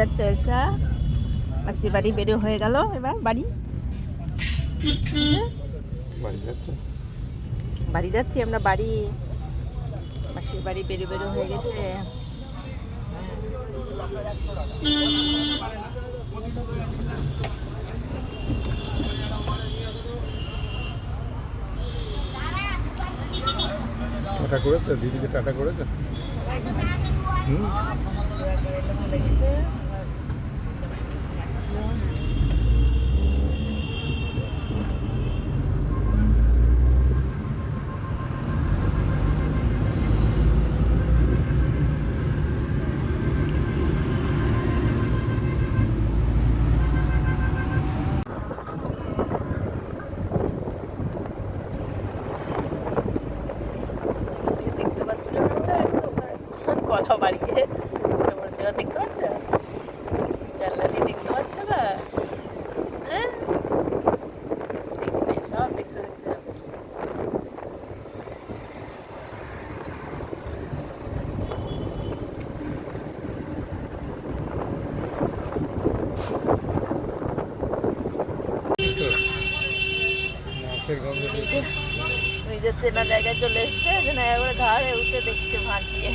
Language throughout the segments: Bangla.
যাচ্ছে এলসা মাসি বাড়ি বেরো হয়ে গেল এবার বাড়ি? বাড়ি বাড়ি যাচ্ছি আমরা বাড়ি। মাসির বাড়ি বেরো বেরো হয়ে গেছে। টাটা করেছে? দিদিকে টাটা করেছে? হুম। চলে গেছে। একদম কলা বাড়িয়ে মনে পড়ছে এবার দেখতে পাচ্ছ? জানলা দিয়ে দেখতে পাচ্ছ না? হ্যাঁ? দেখতে সব দেখতে দেখতে যাবে। মাছের গন্ধ নিজের চেনা জায়গায় চলে এসছে যে না একবার ঘাড়ে উঠে দেখছে ভাগ দিয়ে।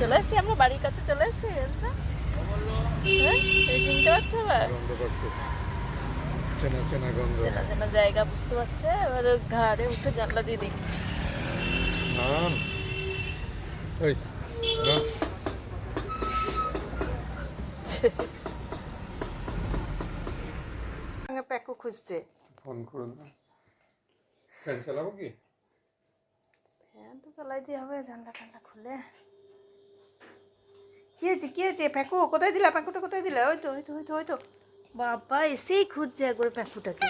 চলে এসছি আমরা বাড়ির কাছে চলে এসছি হ্যাঁ? চিনতে পারছ এবার চেনা চেনা গন্ধ চেনা চেনা জায়গা বুঝতে পারছে এবার ঘাড়ে উঠে জানলা দিয়ে দেখছি। প্যাকু খুঁজছে। ফোন করুন। না ফ্যান চালাবো কি? ফ্যান তো চালাই দিয়ে হবে, জানলা টানলা খুলে। কি হয়েছে কি হয়েছে? প্যাকু কোথায় দিলা? প্যাকুটা কোথায় দিলা? ওই তো ওই তো ওই তো ওই তো। বাবা, এসেই খুঁজছে একবার প্যাকুটাকে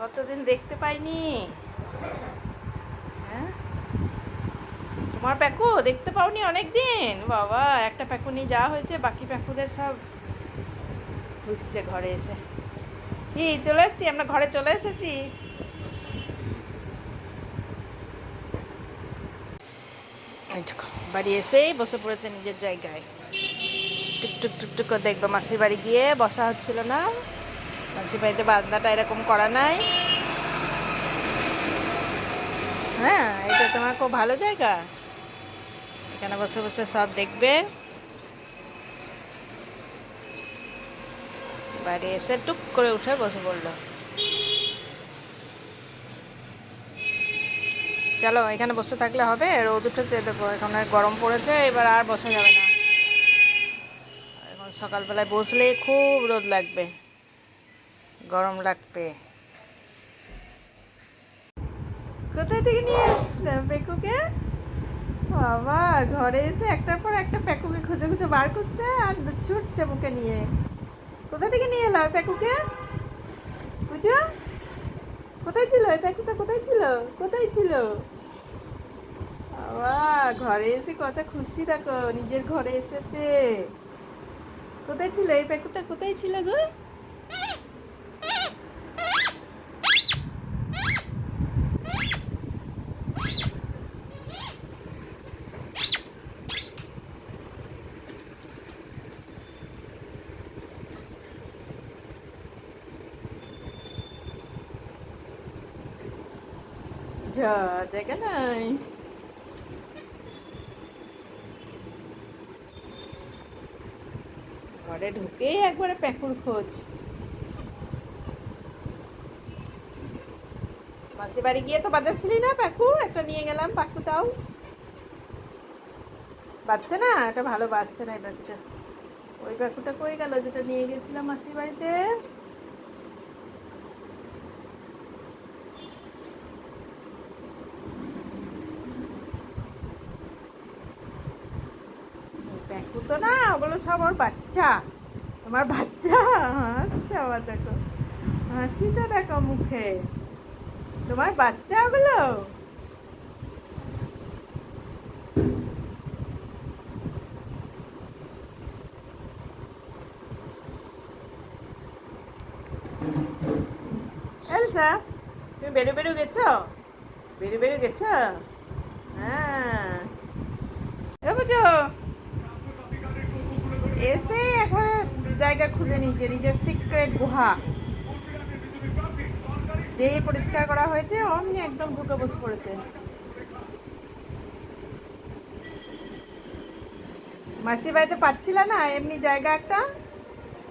কতদিন দেখতে পাইনি? হ্যাঁ? তোমার প্যাকু দেখতে পাওনি অনেক দিন বাবা, একটা প্যাকু নিয়ে যাওয়া হয়েছে, বাকি প্যাকুদের সব খুঁজছে ঘরে এসে। কি, চলে এসেছি? আমরা ঘরে চলে এসেছি? বাড়ি এসেই বসে পড়েছে নিজের জায়গায়। টুকটুক টুকটুক করে দেখব মাসির বাড়ি গিয়ে বসা হচ্ছিল না। মাসির বাড়িতে বারান্দাটা এরকম করা নাই। হ্যাঁ এটা তোমার খুব ভালো জায়গা। এখানে বসে বসে সব দেখবে। বাড়ি এসে টুক করে উঠে বসে পড়ল। চলো, এখানে বসে থাকলে হবে, রোদ উঠেছে, দেখো এখন গরম পড়েছে, এবার আর বসা যাবে না। এখন সকালবেলায় বসলে খুব রোদ লাগবে, গরম লাগবে। কোথায় থেকে নিয়ে এসছিলাম পেকুকে? বাবা, ঘরে এসে একটার পর একটা পেকুকে খুঁজে খুঁজে বার করছে, আর ছুটছে মুখে নিয়ে। কোথা থেকে নিয়ে এলো ওই বুঝো কোথায় ছিল? ওই প্যাকুটা কোথায় ছিল? কোথায় ছিল? বাবা, ঘরে এসে কত খুশি দেখো নিজের ঘরে এসেছে। কোথায় ছিল? এই প্যাকুটা কোথায় ছিল গো? যা দেখা নাই ঘরে ঢুকেই একবারে প্যাকুর খোঁজ মাসি বাড়ি গিয়ে তো বাজাচ্ছিলি না প্যাকু একটা নিয়ে গেলাম পাকু তাও বাচ্চা না এটা ভালো বাচ্চা না এই প্যাকুটা ওই প্যাকুটা কই গেল যেটা নিয়ে গেছিলাম মাসির বাড়িতে প্যাকু তো না, ওগুলো সব ওর বাচ্চা। তোমার বাচ্চা? হাসছে আবার দেখো। হাসিটা দেখো মুখে। তোমার বাচ্চা ওগুলো? এলসা, তুমি বেরো বেরো গেছো? বেরো বেরো গেছো? হ্যাঁ। গুজো এসে একবারে জায়গা খুঁজে নিচ্ছে নিজের সিক্রেট গুহা। যেই পরিষ্কার করা হয়েছে, অমনি একদম ঢুকে বসে পড়েছে। মাসি বাড়িতে পাচ্ছিল না, এমনি জায়গা একটা,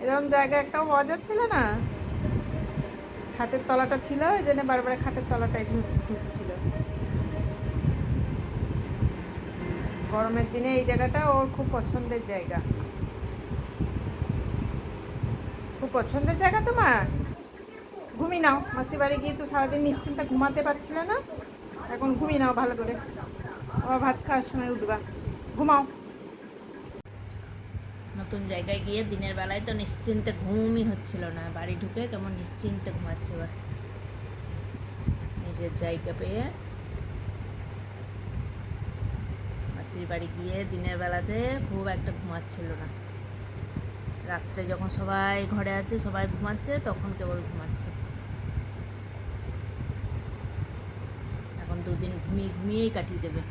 এরকম জায়গা একটাও পাওয়া যাচ্ছিল না। খাটের তলাটা ছিল ওই জন্য বারবার খাটের তলাটাই ঢুক- ঢুকছিল। গরমের দিনে এই জায়গাটা ওর খুব পছন্দের জায়গা। খুব পছন্দের জায়গা তোমার? ঘুমিয়ে নাও। মাসি বাড়ি গিয়ে তো সারাদিন নিশ্চিন্তে ঘুমাতে পারছিল না। এখন ঘুমিয়ে নাও ভালো করে। আবার ভাত খাওয়ার সময় উঠবা। ঘুমাও। নতুন জায়গায় গিয়ে দিনের বেলায় তো নিশ্চিন্তে ঘুমই হচ্ছিল না। বাড়ি ঢুকে কেমন নিশ্চিন্তে ঘুমাচ্ছে এবার। নিজের জায়গা পেয়ে মাসির বাড়ি গিয়ে দিনের বেলাতে খুব একটা ঘুমাচ্ছিল না। রাত্রে যখন সবাই ঘরে আছে, সবাই ঘুমাচ্ছে, তখন কেবল ঘুমাচ্ছে। এখন দুদিন ঘুমিয়ে, ঘুমিয়েই কাটিয়ে দেবে।